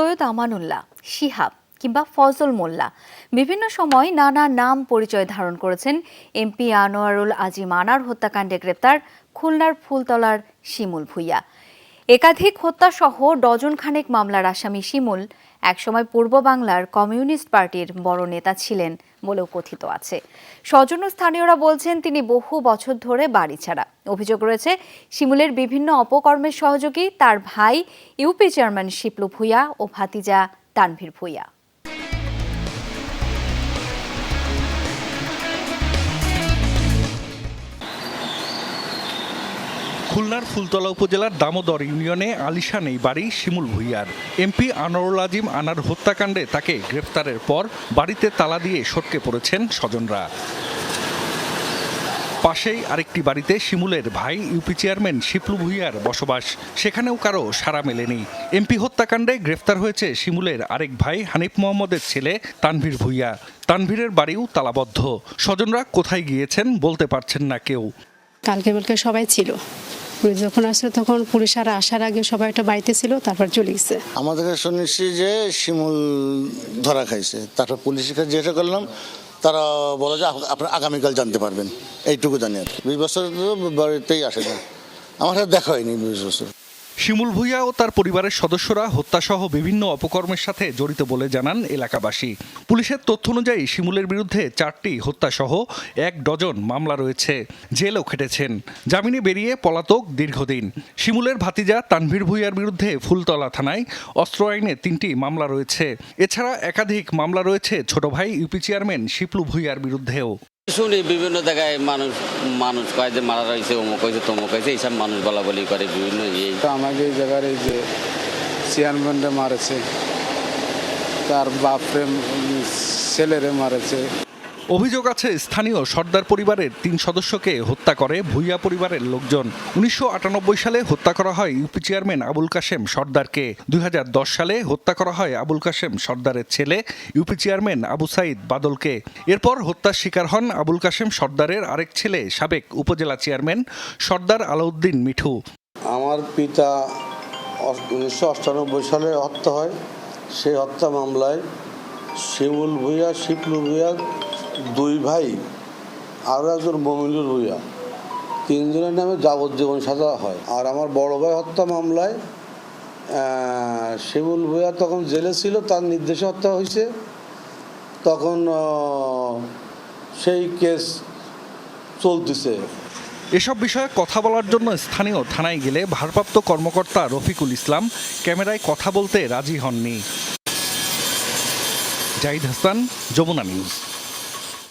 সৈয়দ আমানুল্লাহ, শিহাব কিংবা ফজল মোল্লা। বিভিন্ন সময় নানা নাম পরিচয় ধারণ করেছেন এমপি আনোয়ারুল আজিম আনার হত্যাকাণ্ডে গ্রেপ্তার খুলনার ফুলতলার শিমুল ভুইয়া। একাধিক হত্যাসহ ডজন খানেক মামলার আসামি শিমুল, একসময় পূর্ব বাংলার কমিউনিস্ট পার্টির বড় নেতা ছিলেন। বলেও কথিত আছে। স্বজন স্থানীয়রা বলছেন, তিনি বহু বছর ধরে বাড়ি ছাড়া। অভিযোগ রয়েছে, শিমুলের বিভিন্ন অপকর্মের সহযোগী তার ভাই, ইউপি চেয়ারম্যান শিপলু ভুইয়া ও ভাতিজা তানভীর ভুইয়া। খুলনার ফুলতলা উপজেলার দামোদর ইউনিয়নে আলিশান এই বাড়ি শিমুল ভুইয়ার। এমপি আনোয়ারুল আজিম আনার হত্যাকাণ্ডে তাকে গ্রেফতারের পর বাড়িতে তালা দিয়ে সটকে পড়েছেন স্বজনরা। পাশেই আরেকটি বাড়িতে শিমুলের ভাই ইউপি চেয়ারম্যান শিপলু ভুইয়ার বসবাস। সেখানেও কারও সাড়া মেলেনি। এমপি হত্যাকাণ্ডে গ্রেফতার হয়েছে শিমুলের আরেক ভাই হানিফ মোহাম্মদের ছেলে তানভীর ভুইয়া। তানভীরের বাড়িও তালাবদ্ধ। স্বজনরা কোথায় গিয়েছেন বলতে পারছেন না কেউ। কালকে বেলকে সবাই ছিল। পুলিশ যখন আসলো তখন পুলিশ আর আসার আগে সবাই একটা বাড়িতে ছিল, তারপর চলে গেছে। আমাদেরকে শুনেছি যে শিমুল ধরা খাইছে। তারপর পুলিশের কাছে যেটা করলাম, তারা বলে যে আপনার আগামীকাল জানতে পারবেন। এইটুকু জানি আর। বিশ বছর তো বাড়িতেই আসে না। আমার সাথে দেখা হয়নি বিশ বছর। শিমুল ভুইয়া ও তার পরিবারের সদস্যরা হত্যাসহ বিভিন্ন অপকর্মের সাথে জড়িত বলে জানান এলাকাবাসী। পুলিশের তথ্য অনুযায়ী শিমুলের বিরুদ্ধে চারটি হত্যাসহ এক ডজন মামলা রয়েছে। জেলও খেটেছেন। জামিনে বেরিয়ে পলাতক দীর্ঘদিন। শিমুলের ভাতিজা তানভীর ভুইয়ার বিরুদ্ধে ফুলতলা থানায় অস্ত্র আইনে তিনটি মামলা রয়েছে। এছাড়া একাধিক মামলা রয়েছে ছোট ভাই ইউপি চেয়ারম্যান শিপলু ভুইয়ার বিরুদ্ধেও। শুনি বিভিন্ন জায়গায় মানুষ মানুষ কয় যে মারা রয়েছে, অমুক হয়েছে, তমুক হয়েছে, এইসব মানুষ বলা বলি করে বিভিন্ন তো আমাকে এই জায়গার এই যে চেয়ারম্যানরা মারেছে, তার বাপরে ছেলেরে মারেছে। অভিযোগ আছে, স্থানীয় সর্দার পরিবারের তিন সদস্যকে হত্যা করে। ভুইয়া পরিবারের লোকজন উনিশশো আটানব্বই সালে হত্যা করা হয় ইউপি চেয়ারম্যান আবুল কাশেম সর্দারকে। দুই হাজার দশ সালে হত্যা করা হয় আবুল কাশেম সর্দারের ছেলে ইউপি চেয়ারম্যান আবু সাইদ বাদলকে। এরপর হত্যার শিকার হন আবুল কাশেম সর্দারের আরেক ছেলে সাবেক উপজেলা চেয়ারম্যান সর্দার আলাউদ্দিন মিঠু। আমার পিতা উনিশশো সালে হত্যা হয়। সেই হত্যা মামলায় শিমুল ভূঁইয়া, শিপলু ভূঁইয়া দুই ভাই আরও একজন মমিনুর ভূঁইয়া। তিনজনের নামে যাবজ্জীবন সাজা হয়। আর আমার বড় ভাই হত্যা মামলায় শিমুল ভূঁইয়া তখন জেলে ছিল, তার নির্দেশে হত্যা হয়েছে। তখন সেই কেস চলতেছে। এসব বিষয়ে কথা বলার জন্য স্থানীয় থানায় গেলে ভারপ্রাপ্ত কর্মকর্তা রফিকুল ইসলাম ক্যামেরায় কথা বলতে রাজি হননি। জাহিদ হাসান, যমুনা নিউজ।